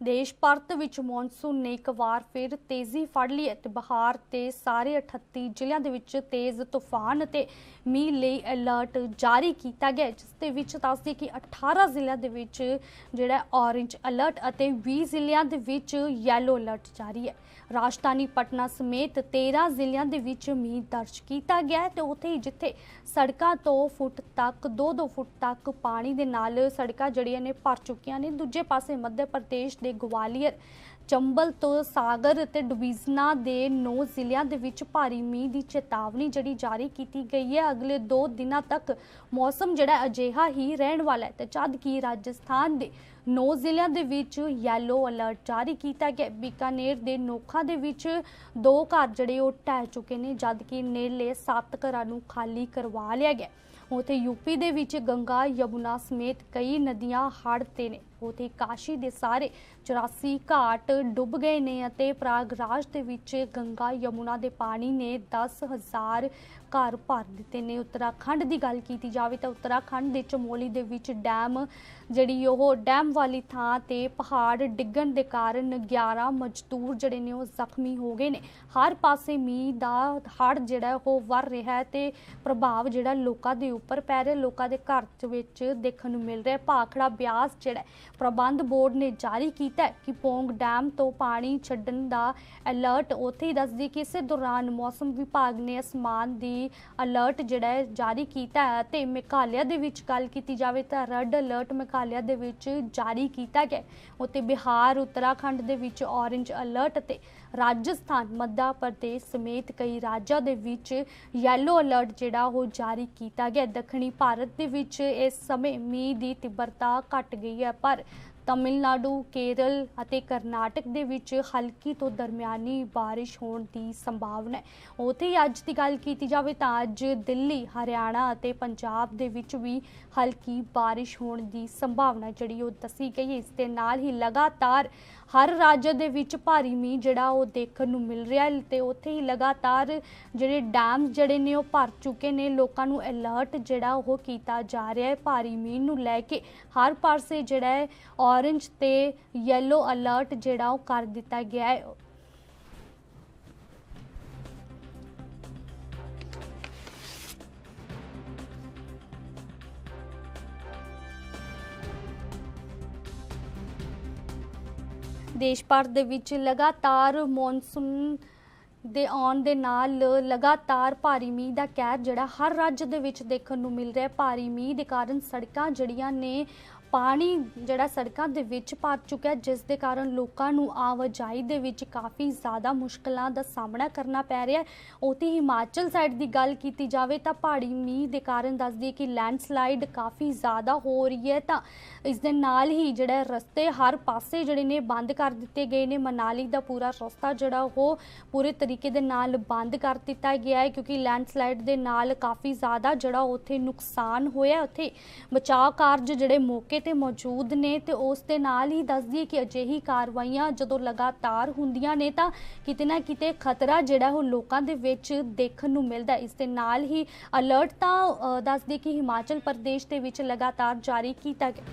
ਦੇਸ਼ ਭਾਰਤ ਵਿੱਚ ਮੌਨਸੂਨ ਨੇ ਇੱਕ ਵਾਰ ਫਿਰ ਤੇਜ਼ੀ ਫੜ ਲਈ ਹੈ ਤੇ ਬਹਾਰ ਤੇ ਸਾਰੇ 38 ਜ਼ਿਲ੍ਹਿਆਂ ਦੇ ਵਿੱਚ ਤੇਜ਼ ਤੂਫਾਨ ਅਤੇ ਮੀਂਹ ਲਈ ਅਲਰਟ ਜਾਰੀ ਕੀਤਾ ਗਿਆ ਜਿਸ ਦੇ ਵਿੱਚ ਦੱਸਦੀ ਕਿ 18 ਜ਼ਿਲ੍ਹਿਆਂ ਦੇ ਵਿੱਚ ਜਿਹੜਾ ਔਰੇਂਜ ਅਲਰਟ ਅਤੇ 20 ਜ਼ਿਲ੍ਹਿਆਂ ਦੇ ਵਿੱਚ ਯੈਲੋ ਅਲਰਟ ਜਾਰੀ ਹੈ। ਰਾਜਧਾਨੀ ਪਟਨਾ ਸਮੇਤ 13 ਜ਼ਿਲ੍ਹਿਆਂ ਦੇ ਵਿੱਚ ਮੀਂਹ ਦਰਜ ਕੀਤਾ ਗਿਆ ਹੈ ਤੇ ਉੱਥੇ ਹੀ ਜਿੱਥੇ ਸੜਕਾਂ ਤੋਂ ਫੁੱਟ ਤੱਕ 2-2 ਫੁੱਟ ਤੱਕ ਪਾਣੀ ਦੇ ਨਾਲ ਸੜਕਾਂ ਜਿਹੜੀਆਂ ਨੇ ਭਰ ਚੁੱਕੀਆਂ ਨੇ, ਦੂਜੇ ਪਾਸੇ ਮੱਧ ਪ੍ਰਦੇਸ਼ ਦੇ ਗਵਾਲੀਅਰ, ਚੰਬਲ ਤੋਂ ਸਾਗਰ ਅਤੇ ਡਿਵੀਜ਼ਨਾਂ ਦੇ 9 ਜ਼ਿਲ੍ਹਿਆਂ ਦੇ ਵਿੱਚ ਭਾਰੀ ਮੀਂਹ ਦੀ ਚੇਤਾਵਨੀ ਜਿਹੜੀ ਜਾਰੀ ਕੀਤੀ ਗਈ ਹੈ। ਅਗਲੇ 2 ਦਿਨਾਂ ਤੱਕ ਮੌਸਮ ਜਿਹੜਾ ਅਜਿਹਾ ਹੀ ਰਹਿਣ ਵਾਲਾ ਹੈ ਤੇ ਜਦ ਕਿ ਰਾਜਸਥਾਨ ਦੇ 9 ਜ਼ਿਲ੍ਹਿਆਂ ਦੇ ਵਿੱਚ ਯੈਲੋ ਅਲਰਟ ਜਾਰੀ ਕੀਤਾ ਗਿਆ ਬੀਕਾਨੇਰ ਦੇ ਨੋਖਾ ਦੇ ਵਿੱਚ ਦੋ ਘਰ ਜਿਹੜੇ ਉਹ ਢਹਿ ਚੁੱਕੇ ਨੇ, ਜਦ ਕਿ ਨੇਲੇ 7 ਘਰਾਂ ਨੂੰ ਖਾਲੀ ਕਰਵਾ ਲਿਆ ਗਿਆ ਉਥੇ ਯੂਪੀ ਦੇ ਵਿੱਚ ਗੰਗਾ, ਯਮੁਨਾ ਸਮੇਤ ਕਈ ਨਦੀਆਂ ਹੜ੍ਹ ਤੇ ਨੇ। ਉਥੇ ਕਾਸ਼ੀ ਦੇ ਸਾਰੇ 84 ਘਾਟ ਡੁੱਬ ਗਏ ਨੇ ਅਤੇ ਪ੍ਰਾਗਰਾਜ ਦੇ ਵਿੱਚ ਗੰਗਾ, ਯਮੁਨਾ ਦੇ ਪਾਣੀ ਨੇ 10000 ਘਰ ਭਰ ਦਿੱਤੇ ਨੇ। ਉੱਤਰਾਖੰਡ ਦੀ ਗੱਲ ਕੀਤੀ ਜਾਵੇ ਤਾਂ ਉੱਤਰਾਖੰਡ ਦੇ ਚਮੋਲੀ ਦੇ ਵਿੱਚ ਡੈਮ, ਜਿਹੜੀ ਉਹ ਡੈਮ ਵਾਲੀ ਥਾਂ ਤੇ ਪਹਾੜ ਡਿੱਗਣ ਦੇ ਕਾਰਨ 11 ਮਜ਼ਦੂਰ ਜਿਹੜੇ ਨੇ ਉਹ ਜ਼ਖਮੀ ਹੋ ਗਏ ਨੇ। ਹਰ ਪਾਸੇ ਮੀਂਹ ਦਾ ਹੜ੍ਹ ਜਿਹੜਾ ਉਹ ਵਰ ਰਿਹਾ ਹੈ ਤੇ ਪ੍ਰਭਾਵ ਜਿਹੜਾ ਲੋਕਾਂ ਦੇ ਉੱਪਰ ਪੈ ਰਹੇ ਲੋਕਾਂ ਦੇ ਘਰ ਚ ਵਿੱਚ ਦੇਖਣ ਨੂੰ ਮਿਲ ਰਿਹਾ ਭਾਖੜਾ ਬਿਆਸ ਜਿਹੜਾ ਪ੍ਰਬੰਧ ਬੋਰਡ ਨੇ ਜਾਰੀ ਕੀਤਾ ਕਿ ਪੋਂਗ ਡੈਮ ਤੋਂ ਪਾਣੀ ਛੱਡਣ ਦਾ ਅਲਰਟ ਉੱਥੇ ਹੀ ਦੱਸਦੀ ਕਿ ਇਸੇ ਦੌਰਾਨ ਮੌਸਮ ਵਿਭਾਗ ਨੇ ਅਸਮਾਨ ਦੀ ਅਲਰਟ ਜਿਹੜਾ ਜਾਰੀ ਕੀਤਾ ਹੈ ਤੇ ਮੇਘਾਲਿਆ ਦੇ ਵਿੱਚ ਗੱਲ ਕੀਤੀ ਜਾਵੇ ਤਾਂ ਰੈੱਡ ਅਲਰਟ ਮੇਘਾਲਿਆ ਦੇ ਵਿੱਚ ਜਾਰੀ ਕੀਤਾ ਗਿਆ ਹੈ। ਉੱਥੇ ਬਿਹਾਰ, ਉੱਤਰਾਖੰਡ ਦੇ ਵਿੱਚ ਔਰੇਂਜ ਅਲਰਟ ਤੇ ਰਾਜਸਥਾਨ, ਮੱਧਾ ਪ੍ਰਦੇਸ਼ ਸਮੇਤ ਕਈ ਰਾਜਾਂ ਦੇ ਵਿੱਚ ਯੈਲੋ ਅਲਰਟ ਜਿਹੜਾ ਉਹ ਜਾਰੀ ਕੀਤਾ ਗਿਆ ਦੱਖਣੀ ਭਾਰਤ ਦੇ ਵਿੱਚ ਇਸ ਸਮੇਂ ਮੀਂਹ ਦੀ ਤੀਬਰਤਾ ਘਟ ਗਈ ਹੈ ਪਰ ਤਮਿਲਨਾਡੂ, ਕੇਰਲ ਅਤੇ ਕਰਨਾਟਕ ਦੇ ਵਿੱਚ ਹਲਕੀ ਤੋਂ ਦਰਮਿਆਨੀ ਬਾਰਿਸ਼ ਹੋਣ ਦੀ ਸੰਭਾਵਨਾ ਹੈ। ਉੱਥੇ ਹੀ ਅੱਜ ਦੀ ਗੱਲ ਕੀਤੀ ਜਾਵੇ ਤਾਂ ਅੱਜ ਦਿੱਲੀ, ਹਰਿਆਣਾ ਅਤੇ ਪੰਜਾਬ ਦੇ ਵਿੱਚ ਵੀ ਹਲਕੀ ਬਾਰਿਸ਼ ਹੋਣ ਦੀ ਸੰਭਾਵਨਾ ਜਿਹੜੀ ਉਹ ਦੱਸੀ ਗਈ ਹੈ। ਇਸ ਦੇ ਨਾਲ ਹੀ ਲਗਾਤਾਰ ਹਰ ਰਾਜ ਦੇ ਵਿੱਚ ਭਾਰੀ ਮੀਂਹ ਜਿਹੜਾ ਉਹ ਦੇਖਣ ਨੂੰ ਮਿਲ ਰਿਹਾ ਹੈ ਤੇ ਉੱਥੇ ਹੀ ਲਗਾਤਾਰ ਜਿਹੜੇ ਡੈਮ ਜਿਹੜੇ ਨੇ ਉਹ ਭਰ ਚੁੱਕੇ ਨੇ। ਲੋਕਾਂ ਨੂੰ ਅਲਰਟ ਜਿਹੜਾ ਉਹ ਕੀਤਾ ਜਾ ਰਿਹਾ ਹੈ ਭਾਰੀ ਮੀਂਹ ਨੂੰ ਲੈ ਕੇ। ਹਰ ਪਾਸੇ ਜਿਹੜਾ ਹੈ ਔਰ ਔਰੇਂਜ ਤੇ ਯੈਲੋ ਅਲਰਟ ਜਿਹੜਾ ਉਹ ਕਰ ਦਿੱਤਾ ਗਿਆ ਹੈ। ਦੇਸ਼ ਭਰ ਦੇ ਵਿੱਚ ਲਗਾਤਾਰ ਮੌਨਸੂਨ ਦੇ ਆਉਣ ਦੇ ਨਾਲ ਲਗਾਤਾਰ ਭਾਰੀ ਮੀਂਹ ਦਾ ਕਹਿਰ ਜਿਹੜਾ ਹਰ ਰਾਜ ਦੇ ਵਿੱਚ ਦੇਖਣ ਨੂੰ ਮਿਲ ਰਿਹਾ ਹੈ। ਭਾਰੀ ਮੀਂਹ ਦੇ ਕਾਰਨ ਸੜਕਾਂ ਜਿਹੜੀਆਂ ਨੇ ਪਾਣੀ ਜਿਹੜਾ ਸੜਕਾਂ ਦੇ ਵਿੱਚ ਭਰ ਚੁੱਕਾ ਹੈ ਜਿਸ ਦੇ ਕਾਰਨ ਲੋਕਾਂ ਨੂੰ ਆਵਾਜਾਈ ਦੇ ਵਿੱਚ ਕਾਫੀ ਜ਼ਿਆਦਾ ਮੁਸ਼ਕਲਾਂ ਦਾ ਸਾਹਮਣਾ ਕਰਨਾ ਪੈ ਰਿਹਾ ਹੈ। ਉਤੇ ਹਿਮਾਚਲ ਸਾਈਡ ਦੀ ਗੱਲ ਕੀਤੀ ਜਾਵੇ ਤਾਂ ਪਹਾੜੀ ਮੀਂਹ ਦੇ ਕਾਰਨ ਦੱਸਦੀ ਹੈ ਕਿ ਲੈਂਡਸਲਾਈਡ ਕਾਫੀ ਜ਼ਿਆਦਾ ਹੋ ਰਹੀ ਹੈ ਤਾਂ ਇਸ ਦੇ ਨਾਲ ਹੀ ਜਿਹੜਾ ਰਸਤੇ ਹਰ ਪਾਸੇ ਜਿਹੜੇ ਨੇ ਬੰਦ ਕਰ ਦਿੱਤੇ ਗਏ ਨੇ। ਮਨਾਲੀ ਦਾ ਪੂਰਾ ਰਸਤਾ ਜਿਹੜਾ ਉਹ ਪੂਰੇ ਤਰੀਕੇ ਦੇ ਨਾਲ ਬੰਦ ਕਰ ਦਿੱਤਾ ਗਿਆ ਹੈ ਕਿਉਂਕਿ ਲੈਂਡਸਲਾਈਡ ਦੇ ਨਾਲ ਕਾਫੀ ਜ਼ਿਆਦਾ ਜਿਹੜਾ ਉੱਥੇ ਨੁਕਸਾਨ ਹੋਇਆ। ਉੱਥੇ ਬਚਾਅ ਕਾਰਜ ਜਿਹੜੇ ਮੌਕੇ ਤੇ ਮੌਜੂਦ ਨੇ ਤੇ ਉਸ ਦੇ ਨਾਲ ਹੀ ਦੱਸਦੀ ਹੈ ਕਿ ਅਜਿਹੀ ਕਾਰਵਾਈਆਂ ਜਦੋਂ ਲਗਾਤਾਰ ਹੁੰਦੀਆਂ ਨੇ ਤਾਂ ਕਿਤੇ ਨਾ ਕਿਤੇ ਖਤਰਾ ਜਿਹੜਾ ਉਹ ਲੋਕਾਂ ਦੇ ਵਿੱਚ ਦੇਖਣ ਨੂੰ ਮਿਲਦਾ ਇਸ ਦੇ ਨਾਲ ਹੀ ਅਲਰਟ ਤਾਂ ਅ, ਦੱਸਦੀ ਕਿ ਹਿਮਾਚਲ ਪ੍ਰਦੇਸ਼ ਦੇ ਵਿੱਚ ਲਗਾਤਾਰ ਜਾਰੀ ਕੀਤਾ ਗਿਆ।